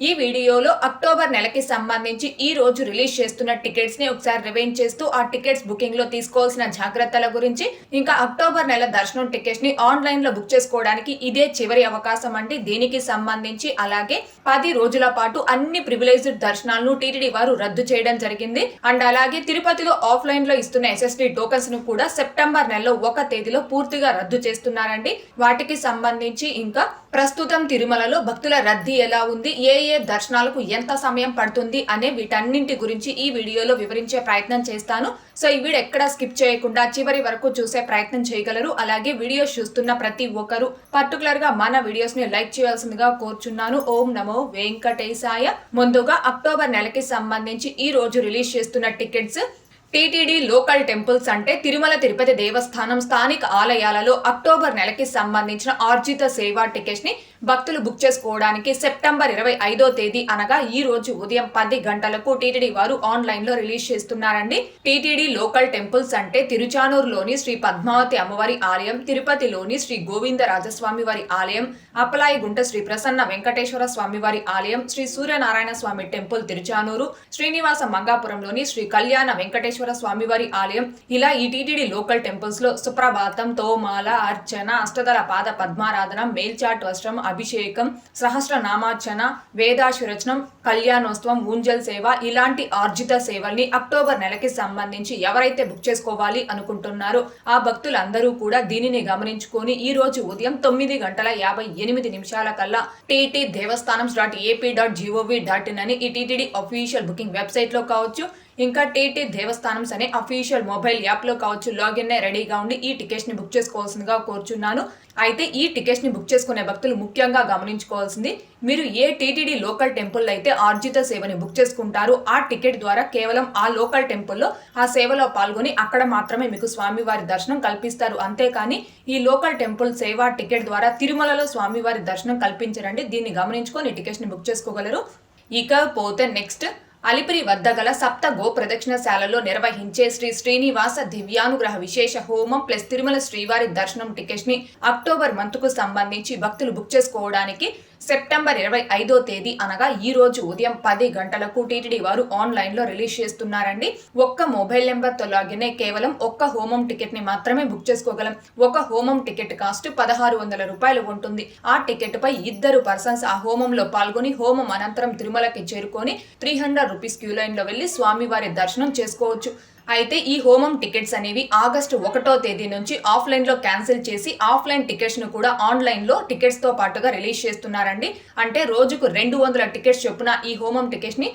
ఈ వీడియోలో అక్టోబర్ నెలకి సంబంధించి ఈ రోజు రిలీజ్ చేస్తున్న టికెట్స్ని ఒకసారి రివైండ్ చేస్తూ ఆ టికెట్స్ బుకింగ్లో తీసుకోవాల్సిన జాగ్రత్తల గురించి ఇంకా అక్టోబర్ నెల దర్శనం టికెట్స్ని ఆన్లైన్లో బుక్ చేసుకోవడానికి ఇదే చివరి అవకాశం అండి. దీనికి సంబంధించి అలాగే పది రోజుల పాటు అన్ని ప్రివిలేజ్డ్ దర్శనాలను టీటీడీ వారు రద్దు చేయడం జరిగింది. అండ్ అలాగే తిరుపతిలో ఆఫ్లైన్లో ఇస్తున్న ఎస్ఎస్డి టోకన్స్ను కూడా సెప్టెంబర్ నెలలో ఒక తేదీలో పూర్తిగా రద్దు చేస్తున్నారండి. వాటికి సంబంధించి ఇంకా ప్రస్తుతం తిరుమలలో భక్తుల రద్దీ ఎలా ఉంది? ఏ ఏ దర్శనాలకు ఎంత సమయం పడుతుంది అనే వీటన్నింటి గురించి ఈ వీడియోలో వివరించే ప్రయత్నం చేస్తాను. సో ఈ వీడియో ఎక్కడా స్కిప్ చేయకుండా చివరి వరకు చూసే ప్రయత్నం చేయగలరు. అలాగే వీడియోస్ చూస్తున్న ప్రతి ఒక్కరు పర్టికులర్గా మన వీడియోస్ని లైక్ చేయాల్సిందిగా కోరుచున్నాను. ఓం నమో వెంకటేశాయ. ముందుగా అక్టోబర్ నెలకి సంబంధించి ఈ రోజు రిలీజ్ చేస్తున్న టికెట్స్. టీటీడీ లోకల్ టెంపుల్స్ అంటే తిరుమల తిరుపతి దేవస్థానం స్థానిక ఆలయాలలో అక్టోబర్ నెలకి సంబంధించిన ఆర్జిత సేవా టికెట్స్ని భక్తులు బుక్ చేసుకోవడానికి సెప్టెంబర్ ఇరవై ఐదో తేదీ అనగా ఈ రోజు ఉదయం పది గంటలకు టీటీడీ వారు ఆన్లైన్లో రిలీజ్ చేస్తున్నారండి. టీటీడీ లోకల్ టెంపుల్స్ అంటే తిరుచానూరులోని శ్రీ పద్మావతి అమ్మవారి ఆలయం తిరుపతిలోని శ్రీ గోవింద రాజస్వామి వారి ఆలయం అప్పలాయిగుంట శ్రీ ప్రసన్న వెంకటేశ్వర స్వామి వారి ఆలయం శ్రీ సూర్యనారాయణ స్వామి టెంపుల్ తిరుచానూరు శ్రీనివాస మంగాపురంలోని శ్రీ కళ్యాణ వెంకటేశ్వర స్వామివారి ఆలయం. ఇలా ఈ టీటీడీ లోకల్ టెంపుల్స్లో సుప్రభాతం తోమాల అర్చన అష్టదళ పాద పద్మారాధన మేల్చాట్ వస్త్రం అభిషేకం సహస్ర నామార్చన వేదాశ్వరచనం కళ్యాణోత్సవం ఊంజల్ సేవ ఇలాంటి ఆర్జిత సేవల్ని అక్టోబర్ నెలకి సంబంధించి ఎవరైతే బుక్ చేసుకోవాలి అనుకుంటున్నారో ఆ భక్తులందరూ కూడా దీనిని గమనించుకొని ఈ రోజు ఉదయం తొమ్మిది గంటల యాభై ఎనిమిది నిమిషాల కల్లా TT devasthanam dot AP dot gov dot in అని ఈ టీటీడీ అఫీషియల్ బుకింగ్ వెబ్సైట్లో కావచ్చు. ఇంకా టీటీ దేవస్థానం అనే అఫీషియల్ మొబైల్ యాప్లో కావచ్చు లాగిన్ రెడీగా ఉండి ఈ టికెట్స్ని బుక్ చేసుకోవాల్సిందిగా కోరుచున్నాను. అయితే ఈ టికెట్స్ని బుక్ చేసుకునే భక్తులు ముఖ్యంగా గమనించుకోవాల్సింది మీరు ఏ టీటీడీ లోకల్ టెంపుల్ అయితే ఆర్జిత సేవని బుక్ చేసుకుంటారో ఆ టికెట్ ద్వారా కేవలం ఆ లోకల్ టెంపుల్లో ఆ సేవలో పాల్గొని అక్కడ మాత్రమే మీకు స్వామివారి దర్శనం కల్పిస్తారు. అంతేకాని ఈ లోకల్ టెంపుల్ సేవా టికెట్ ద్వారా తిరుమలలో స్వామివారి దర్శనం కల్పించరండి. దీన్ని గమనించుకొని ఈ టికెట్స్ని బుక్ చేసుకోగలరు. ఇక పోతే నెక్స్ట్ అలిపిరి వద్ద గల సప్త గో ప్రదక్షిణశాలలో నిర్వహించే శ్రీ శ్రీనివాస దివ్యానుగ్రహ విశేష హోమం ప్లస్ తిరుమల శ్రీవారి దర్శనం టికెట్స్ని అక్టోబర్ మంత్కు సంబంధించి భక్తులు బుక్ చేసుకోవడానికి సెప్టెంబర్ ఇరవై ఐదో తేదీ అనగా ఈ రోజు ఉదయం పది గంటలకు టీటీడీ వారు ఆన్లైన్లో రిలీజ్ చేస్తున్నారండి. ఒక్క మొబైల్ నెంబర్తో లాగినే కేవలం ఒక్క హోమం టికెట్ని మాత్రమే బుక్ చేసుకోగలం. ఒక హోమం టికెట్ కాస్ట్ పదహారు వందల రూపాయలు ఉంటుంది. ఆ టికెట్ పై ఇద్దరు పర్సన్స్ ఆ హోమంలో పాల్గొని హోమం అనంతరం తిరుమలకి చేరుకొని త్రీ హండ్రెడ్ రూపీస్ క్యూ లైన్లో వెళ్ళి స్వామివారి దర్శనం చేసుకోవచ్చు. అయితే ఈ హోమం టికెట్స్ అనేవి ఆగస్టు ఒకటో తేదీ నుంచి ఆఫ్లైన్లో క్యాన్సిల్ చేసి ఆఫ్లైన్ టికెట్స్ను కూడా ఆన్లైన్లో టికెట్స్తో పాటుగా రిలీజ్ చేస్తున్నారండి. అంటే రోజుకు రెండు వందల టికెట్స్ చొప్పున ఈ హోమం టికెట్స్ని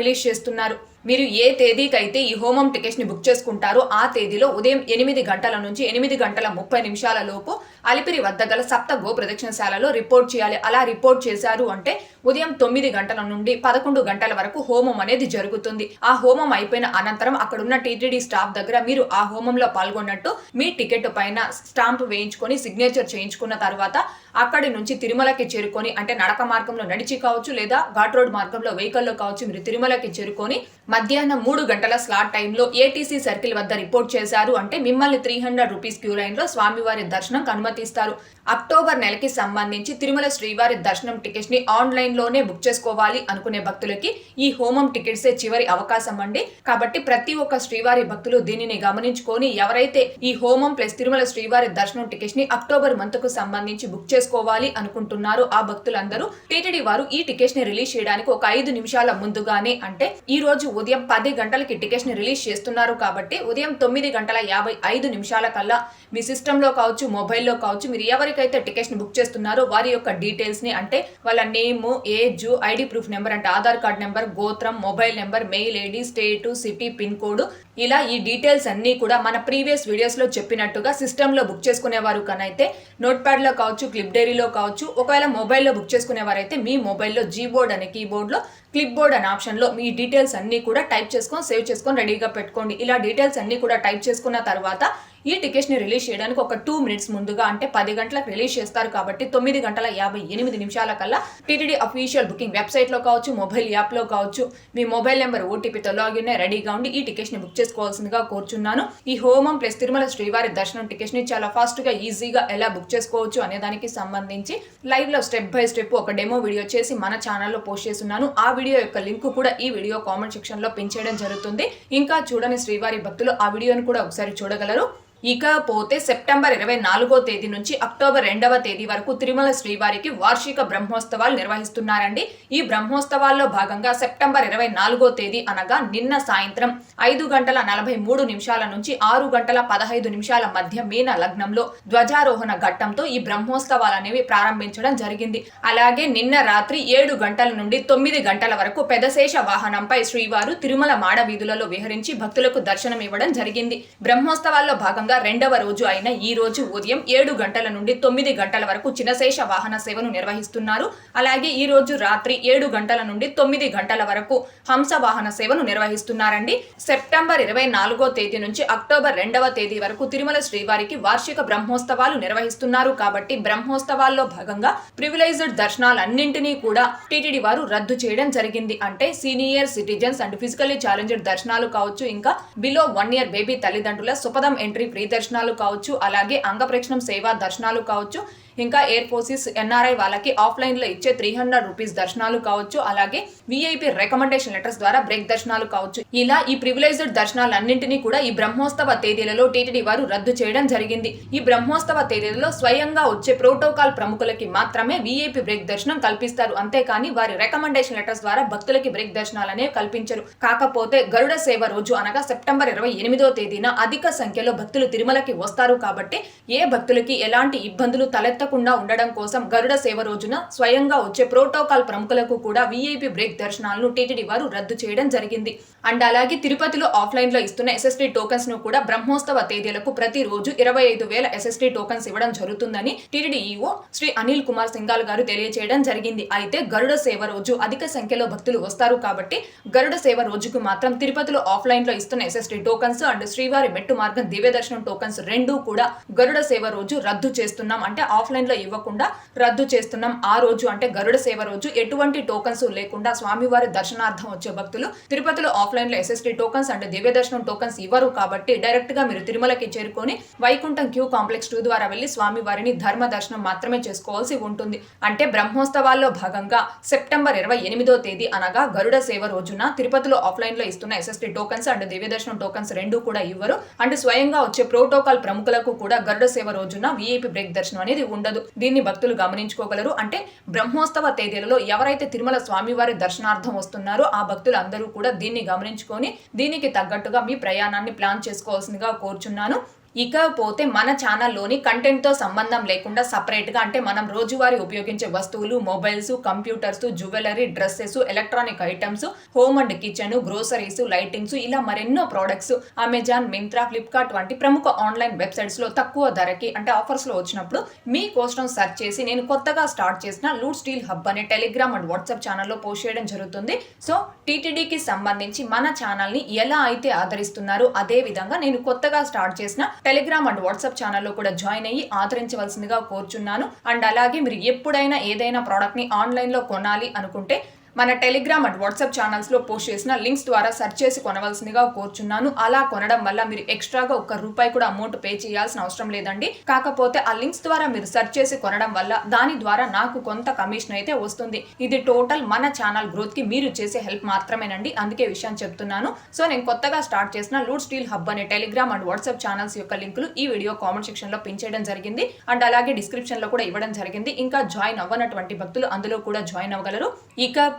రిలీజ్ చేస్తున్నారు. మీరు ఏ తేదీకైతే ఈ హోమం టికెట్స్ని బుక్ చేసుకుంటారో ఆ తేదీలో ఉదయం ఎనిమిది గంటల నుంచి ఎనిమిది గంటల ముప్పై నిమిషాల లోపు అలిపిరి వద్ద గల సప్త గో ప్రదక్షిణశాలలో రిపోర్ట్ చేయాలి. అలా రిపోర్ట్ చేశారు అంటే ఉదయం తొమ్మిది గంటల నుండి పదకొండు గంటల వరకు హోమం అనేది జరుగుతుంది. ఆ హోమం అయిపోయిన అనంతరం అక్కడున్న టీటీడీ స్టాఫ్ దగ్గర మీరు ఆ హోమంలో పాల్గొన్నట్టు మీ టికెట్ పైన స్టాంప్ వేయించుకొని సిగ్నేచర్ చేయించుకున్న తర్వాత అక్కడి నుంచి తిరుమలకి చేరుకొని అంటే నడక మార్గంలో నడిచి కావచ్చు లేదా ఘాట్ రోడ్ మార్గంలో వెహికల్లో కావచ్చు మీరు తిరుమలకి చేరుకొని మధ్యాహ్నం మూడు గంటల స్లాట్ టైంలో ఏటీసీ సర్కిల్ వద్ద రిపోర్ట్ చేశారు అంటే మిమ్మల్ని త్రీ హండ్రెడ్ రూపీస్ క్యూ లైన్లో స్వామివారి దర్శనం అనుమతిస్తారు. అక్టోబర్ నెలకి సంబంధించి తిరుమల శ్రీవారి దర్శనం టికెట్స్ని ఆన్లైన్లోనే బుక్ చేసుకోవాలి అనుకునే భక్తులకి ఈ హోమం టికెట్సే చివరి అవకాశం అండి. కాబట్టి ప్రతి ఒక్క శ్రీవారి భక్తులు దీనిని గమనించుకొని ఎవరైతే ఈ హోమం ప్లస్ తిరుమల శ్రీవారి దర్శనం టికెట్స్ని అక్టోబర్ మంత్కు సంబంధించి బుక్ చేసుకోవాలి అనుకుంటున్నారో ఆ భక్తులందరూ టీటీడీ వారు ఈ టికెట్స్ని రిలీజ్ చేయడానికి ఒక ఐదు నిమిషాల ముందుగానే అంటే ఈ రోజు ఉదయం పది గంటలకి టికెట్స్ని రిలీజ్ చేస్తున్నారు కాబట్టి ఉదయం తొమ్మిది గంటల యాభై ఐదు నిమిషాల కల్లా మీ సిస్టంలో కావచ్చు మొబైల్లో కావచ్చు మీరు ఎవరికైతే టికెట్స్ని బుక్ చేస్తున్నారో వారి యొక్క డీటెయిల్స్ని అంటే వాళ్ళ name age ID proof number అంటే ఆధార్ కార్డ్ నెంబర్ గోత్రం mobile number mail ID state city pin code ఇలా ఈ డీటెయిల్స్ అన్నీ కూడా మన ప్రీవియస్ వీడియోస్లో చెప్పినట్టుగా సిస్టంలో బుక్ చేసుకునేవారు కనైతే నోట్ ప్యాడ్ కావచ్చు క్లిప్ డైరీలో కావచ్చు ఒకవేళ మొబైల్లో బుక్ చేసుకునేవారైతే మీ మొబైల్లో జీబోర్డ్ అనే కీబోర్డ్లో క్లిప్ బోర్డ్ అనే ఆప్షన్లో మీ డీటెయిల్స్ అన్నీ కూడా టైప్ చేసుకొని సేవ్ చేసుకొని రెడీగా పెట్టుకోండి. ఇలా డీటెయిల్స్ అన్నీ కూడా టైప్ చేసుకున్న తర్వాత ఈ టికెట్స్ని రిలీజ్ చేయడానికి ఒక టూ మినిట్స్ ముందుగా అంటే పది గంటలకు రిలీజ్ చేస్తారు కాబట్టి తొమ్మిది గంటల యాభై ఎనిమిది నిమిషాల కల్లా టీటీడీ అఫీషియల్ బుకింగ్ వెబ్సైట్లో కావచ్చు మొబైల్ యాప్లో కావచ్చు మీ మొబైల్ నెంబర్ ఓటీపీతో లాగిన్ రెడీగా ఉండి ఈ టికెట్స్ని బుక్ చేసుకోవాల్సిందిగా కోరుచున్నాను. ఈ హోమం ప్లస్ తిరుమల శ్రీవారి దర్శనం టికెట్స్ని చాలా ఫాస్ట్గా ఈజీగా ఎలా బుక్ చేసుకోవచ్చు అనే దానికి సంబంధించి లైవ్లో స్టెప్ బై స్టెప్ ఒక డెమో వీడియో చేసి మన ఛానల్లో పోస్ట్ చేస్తున్నాను. ఆ వీడియో యొక్క లింక్ కూడా ఈ వీడియో కామెంట్ సెక్షన్లో పెంచేయడం పిన్ చేయడం జరుగుతుంది. ఇంకా చూడని శ్రీవారి భక్తులు ఆ వీడియోను కూడా ఒకసారి చూడగలరు. ఇకపోతే సెప్టెంబర్ ఇరవై నాలుగో తేదీ నుంచి అక్టోబర్ రెండవ తేదీ వరకు తిరుమల శ్రీవారికి వార్షిక బ్రహ్మోత్సవాలు నిర్వహిస్తున్నారండి. ఈ బ్రహ్మోత్సవాల్లో భాగంగా సెప్టెంబర్ ఇరవై నాలుగో తేదీ అనగా నిన్న సాయంత్రం ఐదు గంటల నలభై మూడు నిమిషాల నుంచి ఆరు గంటల పదహైదు నిమిషాల మధ్య మీన లగ్నంలో ధ్వజారోహణ ఘట్టంతో ఈ బ్రహ్మోత్సవాలు అనేవి ప్రారంభించడం జరిగింది. అలాగే నిన్న రాత్రి ఏడు గంటల నుండి తొమ్మిది గంటల వరకు పెదశేష వాహనంపై శ్రీవారు తిరుమల మాడ వీధులలో విహరించి భక్తులకు దర్శనం ఇవ్వడం జరిగింది. బ్రహ్మోత్సవాల్లో భాగంగా రెండవ రోజు అయిన ఈ రోజు ఉదయం ఏడు గంటల నుండి తొమ్మిది గంటల వరకు చిన్నశేష వాహన సేవను నిర్వహిస్తున్నారు. అలాగే ఈ రోజు రాత్రి ఏడు గంటల నుండి తొమ్మిది గంటల వరకు హంస వాహన సేవను నిర్వహిస్తున్నారండి. సెప్టెంబర్ ఇరవై నాలుగో తేదీ నుంచి అక్టోబర్ రెండవ తేదీ వరకు తిరుమల శ్రీవారికి వార్షిక బ్రహ్మోత్సవాలు నిర్వహిస్తున్నారు. కాబట్టి బ్రహ్మోత్సవాల్లో భాగంగా ప్రివిలైజ్డ్ దర్శనాలన్నింటినీ కూడా టీటీడీ వారు రద్దు చేయడం జరిగింది. అంటే senior citizens and physically challenged దర్శనాలు కావచ్చు ఇంకా బిలో వన్ ఇయర్ బేబీ తల్లిదండ్రుల సుపదం ఎంట్రీ ఫ్రీ దర్శనాలు కావచ్చు అలాగే అంగప్రక్షణం సేవా దర్శనాలు కావచ్చు ఇంకా ఎయిర్ ఫోర్సెస్ ఎన్ఆర్ఐ వాళ్ళకి ఆఫ్లైన్లో ఇచ్చే త్రీ హండ్రెడ్ రూపీస్ దర్శనాలు కావచ్చు అలాగే విఐపి రికమెండేషన్ లెటర్స్ ద్వారా బ్రేక్ దర్శనాలు కావచ్చు. ఇలా ఈ ప్రివిలైజ్డ్ దర్శనాలన్నింటినీ కూడా ఈ బ్రహ్మోత్సవ తేదీలలో టీటీడీ వారు రద్దు చేయడం జరిగింది. ఈ బ్రహ్మోత్సవ తేదీలలో స్వయంగా వచ్చే ప్రోటోకాల్ ప్రముఖులకి మాత్రమే విఐపి బ్రేక్ దర్శనం కల్పిస్తారు. అంతేకాని వారి రికమెండేషన్ లెటర్స్ ద్వారా భక్తులకి బ్రేక్ దర్శనాలనే కల్పించరు. కాకపోతే గరుడ సేవ రోజు అనగా సెప్టెంబర్ ఇరవై ఎనిమిదో తేదీన అధిక సంఖ్యలో భక్తులు తిరుమలకి వస్తారు కాబట్టి ఏ భక్తులకి ఎలాంటి ఇబ్బందులు తలెత్తకుండా ఉండడం కోసం గరుడ సేవ రోజున స్వయంగా వచ్చే ప్రోటోకాల్ ప్రముఖులకు కూడా విఐపి బ్రేక్ దర్శనాలను టీటీడీ వారు రద్దు చేయడం జరిగింది. అండ్ అలాగే తిరుపతిలో ఆఫ్లైన్లో ఇస్తున్న ఎస్ఎస్టీ టోకన్స్ను కూడా బ్రహ్మోత్సవ తేదీలకు ప్రతిరోజు ఇరవై ఐదు వేల ఎస్ఎస్టీ టోకన్స్ ఇవ్వడం జరుగుతుందని టీటీడీ ఈఓ శ్రీ అనిల్ కుమార్ సింగాల్ గారు తెలియజేయడం జరిగింది. అయితే గరుడ సేవ రోజు అధిక సంఖ్యలో భక్తులు వస్తారు కాబట్టి గరుడ సేవ రోజుకు మాత్రం తిరుపతిలో ఆఫ్లైన్లో ఇస్తున్న ఎస్ఎస్టీ టోకన్స్ అండ్ శ్రీవారి మెట్టు మార్గం దివ్య దర్శనం టోకన్స్ రెండూ కూడా గరుడ సేవ రోజు రద్దు చేస్తున్నాం. అంటే ఆఫ్లైన్లో ఇవ్వకుండా రద్దు చేస్తున్నాం. ఆ రోజు అంటే గరుడ సేవ రోజు ఎటువంటి టోకన్స్ లేకుండా స్వామివారి దర్శనార్థం వచ్చే భక్తులు తిరుపతిలో ఆఫ్లైన్లో ఎస్ఎస్టీ టోకన్స్ అంటే దివ్య దర్శనం టోకన్స్ ఇవ్వరు కాబట్టి డైరెక్ట్గా మీరు తిరుమలకి చేరుకొని వైకుంఠం క్యూ కాంప్లెక్స్ టూ ద్వారా వెళ్ళి స్వామివారిని ధర్మ దర్శనం మాత్రమే చేసుకోవాల్సి ఉంటుంది. అంటే బ్రహ్మోత్సవాల్లో భాగంగా సెప్టెంబర్ ఇరవై ఎనిమిదో తేదీ అనగా గరుడ సేవ రోజున తిరుపతిలో ఆఫ్లైన్లో ఇస్తున్న ఎస్ఎస్టీ టోకన్స్ అండ్ దివ్య దర్శనం టోకన్స్ రెండు కూడా ఇవ్వరు. అండ్ స్వయంగా వచ్చే ప్రోటోకాల్ ప్రముఖులకు కూడా గరుడ సేవ రోజున వీఐపీ బ్రేక్ దర్శనం అనేది ఉండదు. దీన్ని భక్తులు గమనించుకోగలరు. అంటే బ్రహ్మోత్సవ తేదీలలో ఎవరైతే తిరుమల స్వామివారి దర్శనార్థం వస్తున్నారో ఆ భక్తులు అందరూ కూడా దీన్ని గమనించుకొని దీనికి తగ్గట్టుగా మీ ప్రయాణాన్ని ప్లాన్ చేసుకోవాల్సిందిగా కోరుచున్నాను. ఇకపోతే మన ఛానల్లోని కంటెంట్తో సంబంధం లేకుండా సపరేట్గా అంటే మనం రోజువారీ ఉపయోగించే వస్తువులు mobiles computers jewellery dresses electronic items home and kitchen groceries lightings ఇలా మరెన్నో ప్రోడక్ట్స్ అమెజాన్ మింత్రా ఫ్లిప్కార్ట్ వంటి ప్రముఖ ఆన్లైన్ వెబ్సైట్స్లో తక్కువ ధరకి అంటే ఆఫర్స్లో వచ్చినప్పుడు మీ కోసం సెర్చ్ చేసి నేను కొత్తగా స్టార్ట్ చేసిన లూడ్ స్టీల్ హబ్ అనే టెలిగ్రామ్ అండ్ వాట్సాప్ ఛానల్లో పోస్ట్ చేయడం జరుగుతుంది. సో టీటీడీకి సంబంధించి మన ఛానల్ని ఎలా అయితే ఆదరిస్తున్నారో అదే విధంగా నేను కొత్తగా స్టార్ట్ చేసిన టెలిగ్రామ్ అండ్ వాట్సాప్ ఛానల్లో కూడా జాయిన్ అయ్యి ఆదరించవలసిందిగా కోరుచున్నాను. అండ్ అలాగే మీరు ఎప్పుడైనా ఏదైనా ప్రోడక్ట్ని ఆన్లైన్లో కొనాలి అనుకుంటే మన టెలిగ్రామ్ అండ్ వాట్సాప్ ఛానల్స్లో పోస్ట్ చేసిన లింక్స్ ద్వారా సెర్చ్ చేసి కొనవలసిందిగా కోరుచున్నాను. అలా కొనడం వల్ల మీరు ఎక్స్ట్రాగా ఒక్క రూపాయి కూడా అమౌంట్ పే చేయాల్సిన అవసరం లేదండి. కాకపోతే ఆ లింక్స్ ద్వారా మీరు సెర్చ్ చేసి కొనడం వల్ల దాని ద్వారా నాకు కొంత కమిషన్ అయితే వస్తుంది. ఇది టోటల్ మన ఛానల్ గ్రోత్కి మీరు చేసే హెల్ప్ మాత్రమేనండి. అందుకే విషయం చెప్తున్నాను. సో నేను కొత్తగా స్టార్ట్ చేసిన లూడ్ స్టీల్ హబ్ అనే టెలిగ్రామ్ అండ్ వాట్సాప్ ఛానల్స్ యొక్క లింకులు ఈ వీడియో కామెంట్ సెక్షన్లో పిన్ చేయడం జరిగింది. అండ్ అలాగే డిస్క్రిప్షన్లో కూడా ఇవ్వడం జరిగింది. ఇంకా జాయిన్ అవ్వనటువంటి భక్తులు అందులో కూడా జాయిన్ అవ్వగలరు.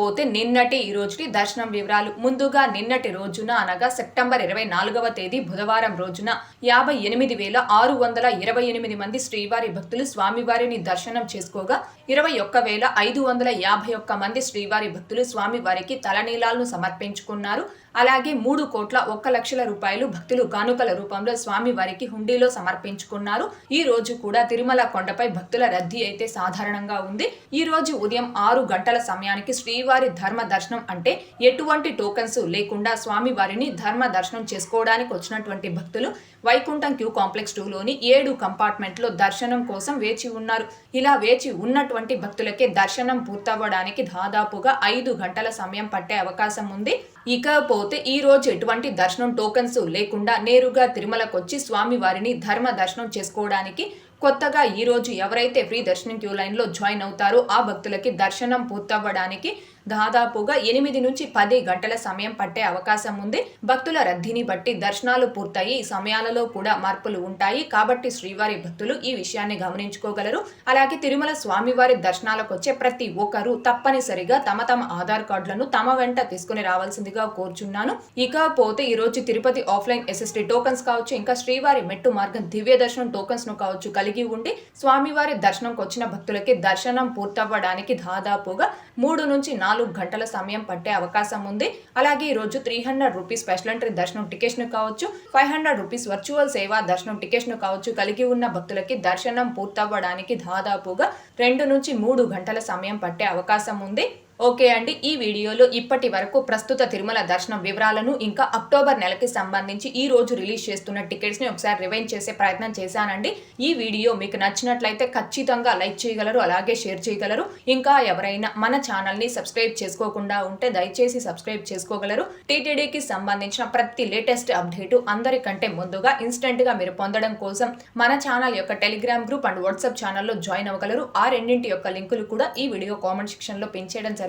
పోతే నిన్నటి ఈ రోజుటి దర్శనం వివరాలు. ముందుగా నిన్నటి రోజున అనగా సెప్టెంబర్ ఇరవై నాలుగవ తేదీ బుధవారం రోజున యాభై ఎనిమిది వేల ఆరు వందల ఇరవై ఎనిమిది మంది శ్రీవారి భక్తులు స్వామివారిని దర్శనం చేసుకోగా ఇరవై ఒక్క వేల ఐదు వందల యాభై ఒక్క మంది శ్రీవారి భక్తులు స్వామివారికి తలనీలాలను సమర్పించుకున్నారు. అలాగే మూడు కోట్ల ఒక్క లక్షల రూపాయలు భక్తులు కానుకల రూపంలో స్వామి వారికి హుండీలో సమర్పించుకున్నారు. ఈ రోజు కూడా తిరుమల కొండపై భక్తుల రద్దీ అయితే సాధారణంగా ఉంది. ఈ రోజు ఉదయం ఆరు గంటల సమయానికి శ్రీవారి ధర్మ దర్శనం అంటే ఎటువంటి టోకన్స్ లేకుండా స్వామి వారిని ధర్మ దర్శనం చేసుకోవడానికి వచ్చినటువంటి భక్తులు వైకుంఠం క్యూ కాంప్లెక్స్ టూలోని ఏడు కంపార్ట్మెంట్లో దర్శనం కోసం వేచి ఉన్నారు. ఇలా వేచి ఉన్నటువంటి భక్తులకే దర్శనం పూర్తవ్వడానికి దాదాపుగా ఐదు గంటల సమయం పట్టే అవకాశం ఉంది. ఇకపోతే ఈ రోజు ఎటువంటి దర్శనం టోకన్స్ లేకుండా నేరుగా తిరుమలకు వచ్చి స్వామి వారిని ధర్మ దర్శనం చేసుకోవడానికి కొత్తగా ఈ రోజు ఎవరైతే ఫ్రీ దర్శనం క్యూ లైన్లో జాయిన్ అవుతారో ఆ భక్తులకి దర్శనం పూర్తవ్వడానికి దాదాపుగా ఎనిమిది నుంచి పది గంటల సమయం పట్టే అవకాశం ఉంది. భక్తుల రద్దీని బట్టి దర్శనాలు పూర్తయి సమయాలలో కూడా మార్పులు ఉంటాయి. కాబట్టి శ్రీవారి భక్తులు ఈ విషయాన్ని గమనించుకోగలరు. అలాగే తిరుమల స్వామివారి దర్శనాలకు వచ్చే ప్రతి ఒక్కరూ తప్పనిసరిగా తమ తమ ఆధార్ కార్డులను తమ వెంట తీసుకుని రావాల్సిందిగా కోరుచున్నాను. ఇకపోతే ఈ రోజు తిరుపతి ఆఫ్లైన్ ఎస్ఎస్టీ టోకన్స్ కావచ్చు ఇంకా శ్రీవారి మెట్టు మార్గం దివ్య దర్శనం టోకన్స్ను కావచ్చు కలిగి ఉండి స్వామివారి దర్శనంకి వచ్చిన భక్తులకి దర్శనం పూర్తవ్వడానికి దాదాపుగా మూడు నుంచి నాలుగు నాలుగు గంటల సమయం పట్టే అవకాశం ఉంది. అలాగే ఈ రోజు three hundred rupees special entry దర్శనం టికెట్స్ను కావచ్చు ఫైవ్ హండ్రెడ్ రూపీస్ వర్చువల్ సేవా దర్శనం టికెట్స్ను కావచ్చు కలిగి ఉన్న భక్తులకి దర్శనం పూర్తవ్వడానికి దాదాపుగా రెండు నుంచి మూడు గంటల సమయం పట్టే అవకాశం ఉంది. ఓకే అండి ఈ వీడియోలో ఇప్పటి వరకు ప్రస్తుత తిరుమల దర్శనం వివరాలను ఇంకా అక్టోబర్ నెలకి సంబంధించి ఈ రోజు రిలీజ్ చేస్తున్న టికెట్స్ని ఒకసారి రివైన్ చేసే ప్రయత్నం చేశానండి. ఈ వీడియో మీకు నచ్చినట్లయితే ఖచ్చితంగా లైక్ చేయగలరు అలాగే షేర్ చేయగలరు. ఇంకా ఎవరైనా మన ఛానల్ని సబ్స్క్రైబ్ చేసుకోకుండా ఉంటే దయచేసి సబ్స్క్రైబ్ చేసుకోగలరు. టీటీడీకి సంబంధించిన ప్రతి లేటెస్ట్ అప్డేటు అందరికంటే ముందుగా ఇన్స్టెంట్గా మీరు పొందడం కోసం మన ఛానల్ యొక్క టెలిగ్రామ్ గ్రూప్ అండ్ వాట్సాప్ ఛానల్లో జాయిన్ అవ్వగలరు. ఆ రెండింటి యొక్క లింకులు కూడా ఈ వీడియో కామెంట్ సెక్షన్లో పెంచేయడం జరిగింది.